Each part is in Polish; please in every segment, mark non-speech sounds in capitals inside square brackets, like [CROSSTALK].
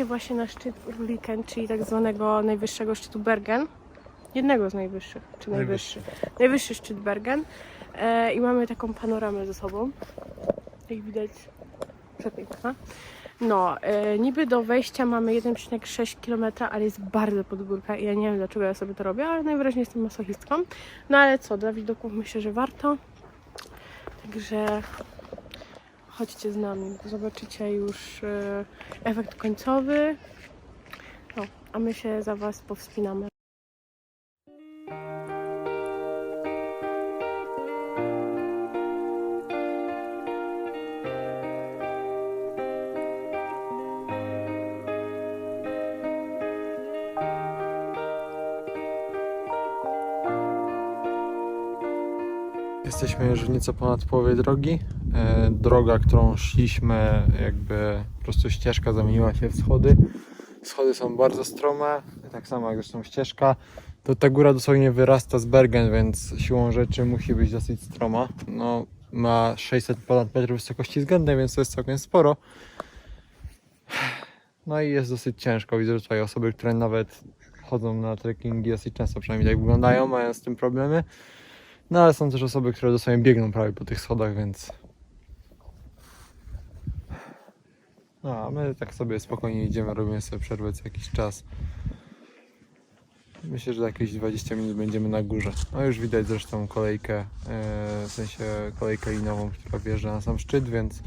Się właśnie na szczyt Urliken, czyli tak zwanego najwyższego szczytu Bergen. Jednego z najwyższych, czy najwyższy. Najwyższy szczyt Bergen. E, I mamy taką panoramę ze sobą. Jak widać, przepiękna. No, e, niby do wejścia mamy 1,6 km, ale jest bardzo pod górka i ja nie wiem dlaczego ja sobie to robię, ale najwyraźniej jestem masochistką. No ale co, dla widoków myślę, że warto. Także chodźcie z nami, zobaczycie już e, efekt końcowy. No, a my się za Was powspinamy. Jesteśmy już w nieco ponad połowie drogi. E, Droga, którą szliśmy, jakby po prostu ścieżka zamieniła się w schody. Schody są bardzo strome, tak samo jak zresztą ścieżka. To ta góra dosłownie wyrasta z Bergen, więc siłą rzeczy musi być dosyć stroma. No, ma 600 ponad metrów wysokości względnej, więc to jest całkiem sporo. No i jest dosyć ciężko. Widzę tutaj osoby, które nawet chodzą na trekkingi dosyć często, przynajmniej tak wyglądają, mają z tym problemy. No ale są też osoby, które dosłownie biegną prawie po tych schodach, więc. No, a my tak sobie spokojnie idziemy, robimy sobie przerwę co jakiś czas. Myślę, że za jakieś 20 minut będziemy na górze. No już widać zresztą kolejkę, e, w sensie kolejkę linową, która wjeżdża na sam szczyt, więc,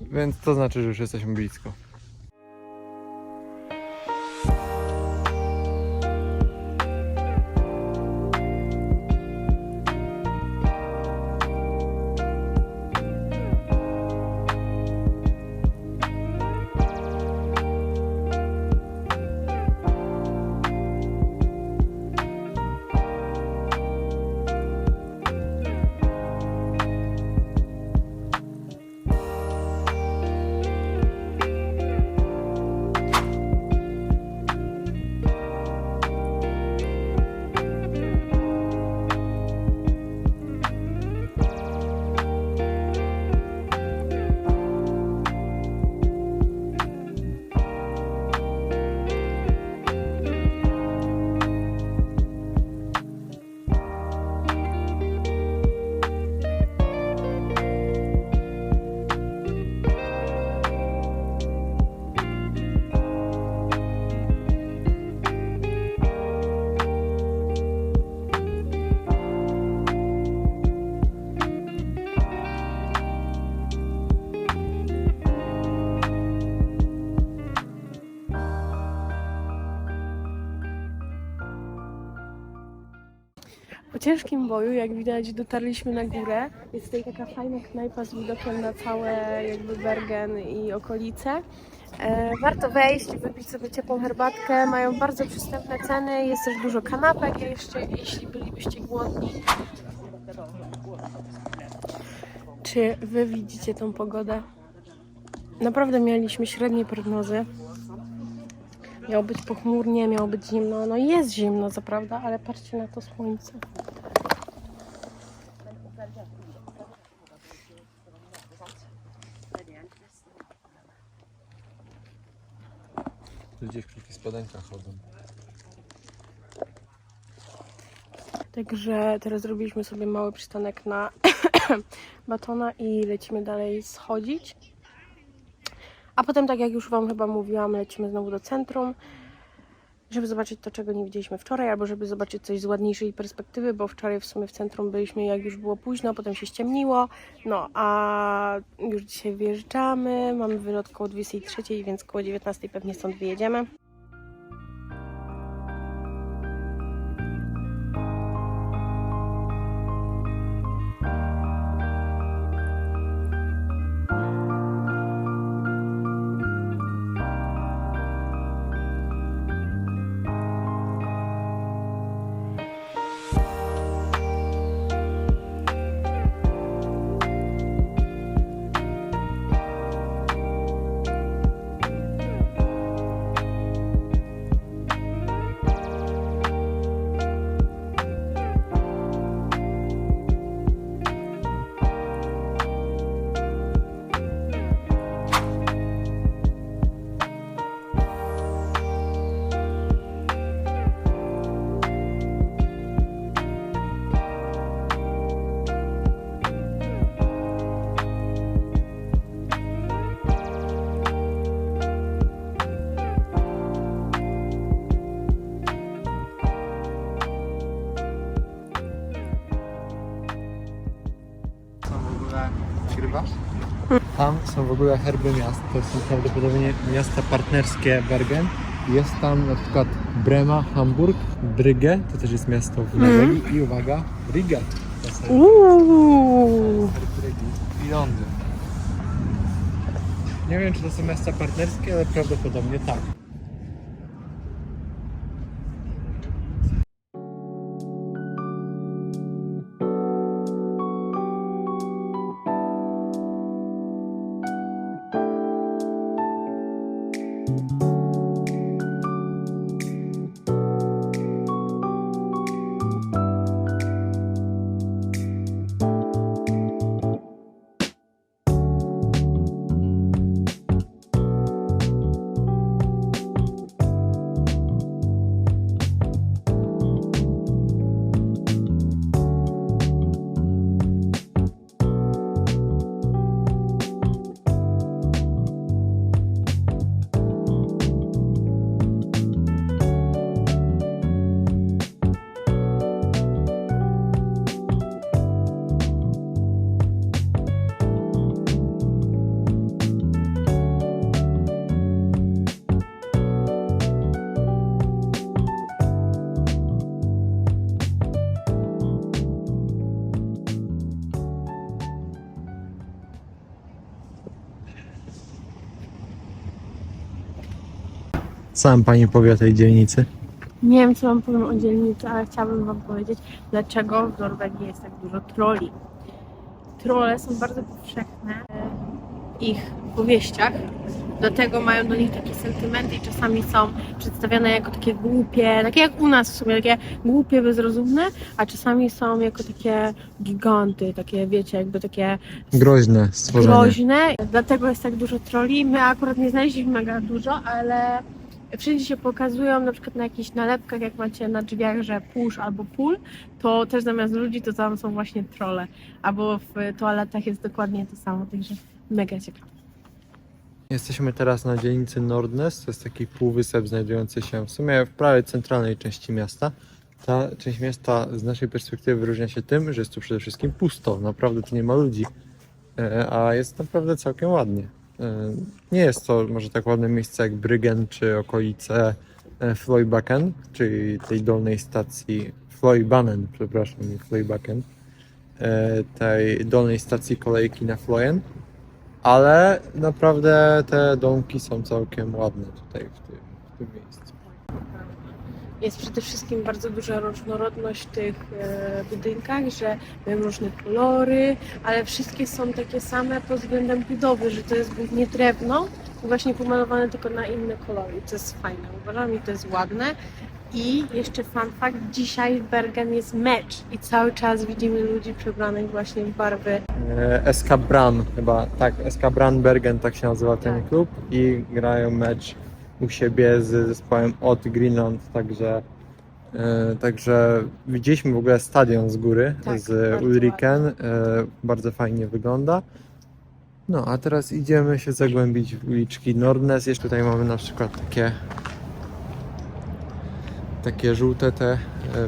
więc to znaczy, że już jesteśmy blisko. Ciężkim boju, jak widać, dotarliśmy na górę. Jest tutaj taka fajna knajpa z widokiem na całe jakby Bergen i okolice. E, warto wejść wypić sobie ciepłą herbatkę. Mają bardzo przystępne ceny. Jest też dużo kanapek jeszcze, jeśli bylibyście głodni. Czy wy widzicie tą pogodę? Naprawdę mieliśmy średnie prognozy. Miało być pochmurnie, miało być zimno. No jest zimno, co prawda, ale patrzcie na to słońce. Ludzie w krótkich spodenkach chodzą. Także teraz zrobiliśmy sobie mały przystanek na [COUGHS] batona i lecimy dalej schodzić. A potem, tak jak już Wam chyba mówiłam, lecimy znowu do centrum, żeby zobaczyć to, czego nie widzieliśmy wczoraj, albo żeby zobaczyć coś z ładniejszej perspektywy, bo wczoraj w sumie w centrum byliśmy, jak już było późno, potem się ściemniło. No, a już dzisiaj wyjeżdżamy, mamy wylot koło 23, więc koło 19 pewnie stąd wyjedziemy. Tam są w ogóle herby miast. To są prawdopodobnie miasta partnerskie Bergen. Jest tam na przykład Brema, Hamburg, Brygge, to też jest miasto w Norwegii i uwaga, Riga. To herb- Uuu. herb Rygi. I Londyn. Nie wiem, czy to są miasta partnerskie, ale prawdopodobnie tak. Sam pani powie o tej dzielnicy. Nie wiem, co wam powiem o dzielnicy, ale chciałabym wam powiedzieć, dlaczego w Norwegii jest tak dużo troli. Trole są bardzo powszechne w ich powieściach, dlatego mają do nich takie sentymenty i czasami są przedstawiane jako takie głupie, takie jak u nas w sumie, takie głupie, bezrozumne, a czasami są jako takie giganty, takie wiecie, jakby takie Groźne stworzenie. groźne, dlatego jest tak dużo troli. My akurat nie znaleźliśmy mega dużo, ale wszędzie się pokazują, na przykład na jakichś nalepkach, jak macie na drzwiach, że push albo pull, to też zamiast ludzi to tam są właśnie trole. Albo w toaletach jest dokładnie to samo, także mega ciekawe. Jesteśmy teraz na dzielnicy Nordnes, to jest taki półwysep znajdujący się w sumie w prawie centralnej części miasta. Ta część miasta z naszej perspektywy wyróżnia się tym, że jest tu przede wszystkim pusto, naprawdę tu nie ma ludzi, E, a jest naprawdę całkiem ładnie. E, Nie jest to może tak ładne miejsce jak Bryggen czy okolice Floybacken, czyli tej dolnej stacji Floybanen, przepraszam, nie Floybacken, e, tej dolnej stacji kolejki na Floyen. Ale naprawdę te domki są całkiem ładne tutaj w tym, w tym miejscu. Jest przede wszystkim bardzo duża różnorodność w tych e, budynkach, że mają różne kolory, ale wszystkie są takie same pod względem budowy, że to jest głównie drewno i właśnie pomalowane tylko na inne kolory. To jest fajne, uważam i to jest ładne. I jeszcze fun fact, dzisiaj w Bergen jest mecz i cały czas widzimy ludzi przebranych właśnie w barwy. E, SK Bran chyba, tak, SK Bran Bergen tak się nazywa ten Tak. klub i grają mecz u siebie z zespołem od Greenland, także e, Także widzieliśmy w ogóle stadion z góry, Tak, z Ulriken. E, bardzo fajnie wygląda. No, a teraz idziemy się zagłębić w uliczki Nordnes. Jeszcze tutaj mamy na przykład takie takie żółte te, e,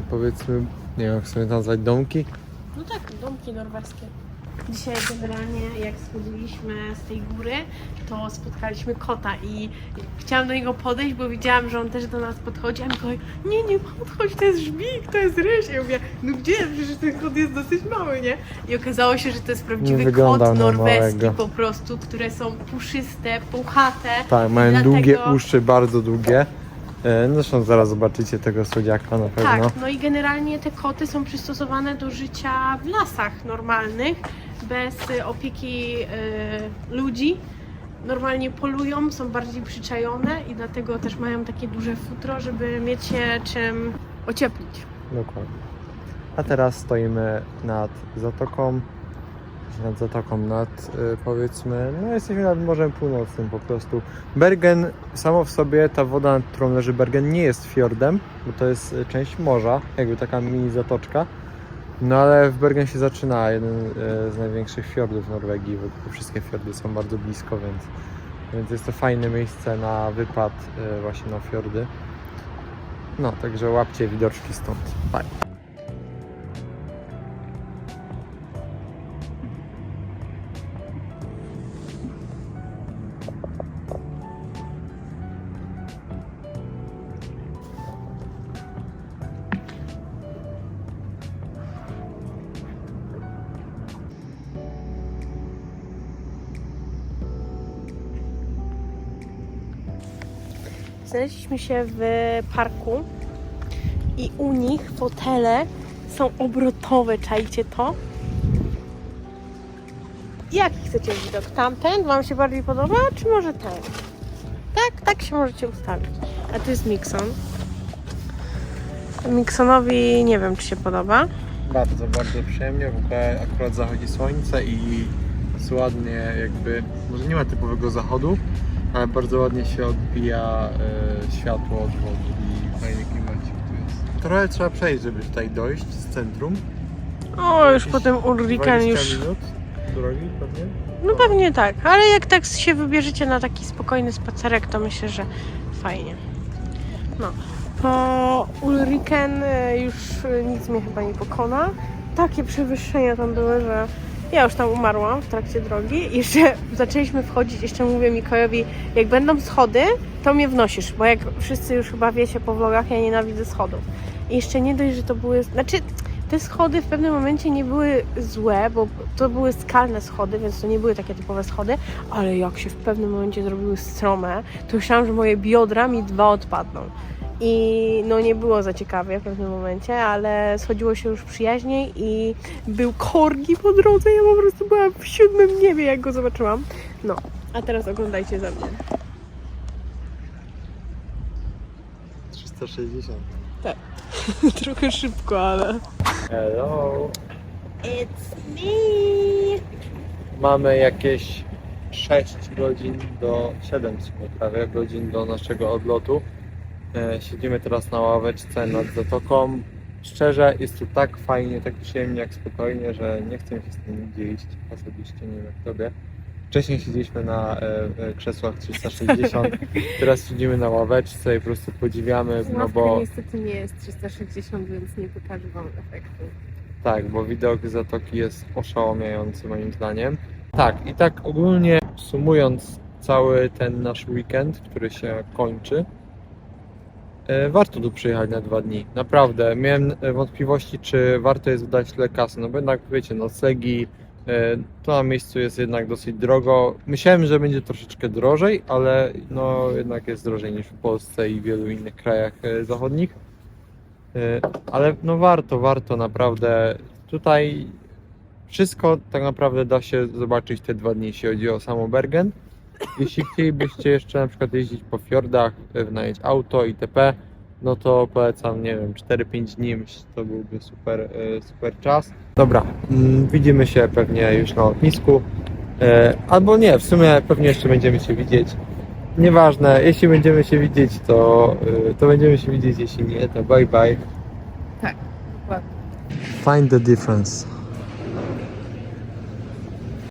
powiedzmy, nie wiem jak sobie nazwać, domki. No tak, domki norweskie. Dzisiaj generalnie jak schodziliśmy z tej góry, to spotkaliśmy kota i chciałam do niego podejść, bo widziałam, że on też do nas podchodzi, a Mikołaj, nie, nie podchodź, to jest żbik, to jest ryż. Ja mówię, no gdzie, przecież ten kot jest dosyć mały, nie? I okazało się, że to jest prawdziwy kot norweski małego. po prostu, które są puszyste, puchate. Tak, mają Dlatego- długie uszy, bardzo długie. E, Zresztą zaraz zobaczycie tego słodziaka na pewno. Tak, no i generalnie te koty są przystosowane do życia w lasach normalnych, bez y, opieki y, ludzi. Normalnie polują, są bardziej przyczajone i dlatego też mają takie duże futro, żeby mieć się czym ocieplić. Dokładnie. A teraz stoimy nad zatoką. Nad zatoką, nad y, powiedzmy, no jesteśmy nad Morzem Północnym po prostu. Bergen samo w sobie, ta woda, nad którą leży Bergen nie jest fiordem, bo to jest część morza, jakby taka mini zatoczka. No ale w Bergen się zaczyna jeden y, z największych fiordów Norwegii, bo wszystkie fiordy są bardzo blisko, więc, więc jest to fajne miejsce na wypad y, właśnie na fiordy. No, także łapcie widoczki stąd. Bye. Znaleźliśmy się w parku i u nich fotele są obrotowe, czajcie to? Jaki chcecie widok? Tamten? Wam się bardziej podoba, czy może ten? Tak, tak się możecie ustawić. A tu jest Mixon. Mixonowi nie wiem, czy się podoba. Bardzo, bardzo przyjemnie. W ogóle akurat zachodzi słońce i jest ładnie jakby, może nie ma typowego zachodu, ale bardzo ładnie się odbija e, światło od wody i fajny klimacik tu jest. Trochę trzeba przejść, żeby tutaj dojść z centrum. O, już Jakieś potem Ulriken 20 już... minut drogi pewnie. No pewnie tak, ale jak tak się wybierzecie na taki spokojny spacerek, to myślę, że fajnie. No, po Ulriken e, już e, nic mnie chyba nie pokona. Takie przewyższenia tam były, że ja już tam umarłam w trakcie drogi. I [LAUGHS] Jeszcze zaczęliśmy wchodzić, jeszcze mówię Mikołajowi, jak będą schody, to mnie wnosisz, bo jak wszyscy już chyba wiecie po vlogach, ja nienawidzę schodów. I jeszcze nie dość, że to były, znaczy te schody w pewnym momencie nie były złe, bo to były skalne schody, więc to nie były takie typowe schody, ale jak się w pewnym momencie zrobiły strome, to myślałam, że moje biodra mi dwa odpadną. I no nie było za ciekawie w pewnym momencie, ale schodziło się już przyjaźniej i był korgi po drodze. Ja po prostu byłam w siódmym niebie, jak go zobaczyłam. No, a teraz oglądajcie za mnie. 360. [LAUGHS] Trochę szybko, ale... Hello. It's me! Mamy jakieś 6 godzin do 7 w sumie prawie godzin do naszego odlotu. E, siedzimy teraz na ławeczce nad zatoką. Szczerze jest tu tak fajnie, tak przyjemnie, jak spokojnie, że nie chcę się z tym dzielić osobiście, nie wiem jak tobie. Wcześniej siedzieliśmy na e, e, krzesłach 360, [LAUGHS] teraz siedzimy na ławeczce i po prostu podziwiamy, no bo niestety nie jest 360, więc nie pokażę Wam efektu. Tak, bo widok zatoki jest oszałamiający moim zdaniem. Tak, i tak ogólnie sumując cały ten nasz weekend, który się kończy, warto tu przyjechać na dwa dni. Naprawdę, miałem e, wątpliwości, czy warto jest wydać tyle kasy, no bo jednak wiecie, noclegi, e, to na miejscu jest jednak dosyć drogo. Myślałem, że będzie troszeczkę drożej, ale no jednak jest drożej niż w Polsce i wielu innych krajach e, zachodnich. E, Ale no warto, warto naprawdę. Tutaj wszystko tak naprawdę da się zobaczyć te dwa dni, jeśli chodzi o samo Bergen. Jeśli chcielibyście jeszcze na przykład jeździć po fiordach, e, wynająć auto itp., no to polecam, nie wiem, 4-5 dni, myślę, to byłby super, e, super czas. Dobra, mm, widzimy się pewnie już na lotnisku. E, Albo nie, w sumie pewnie jeszcze będziemy się widzieć. Nieważne, jeśli będziemy się widzieć, to, to będziemy się widzieć, jeśli nie, to bye bye. Tak, dokładnie. Find the difference.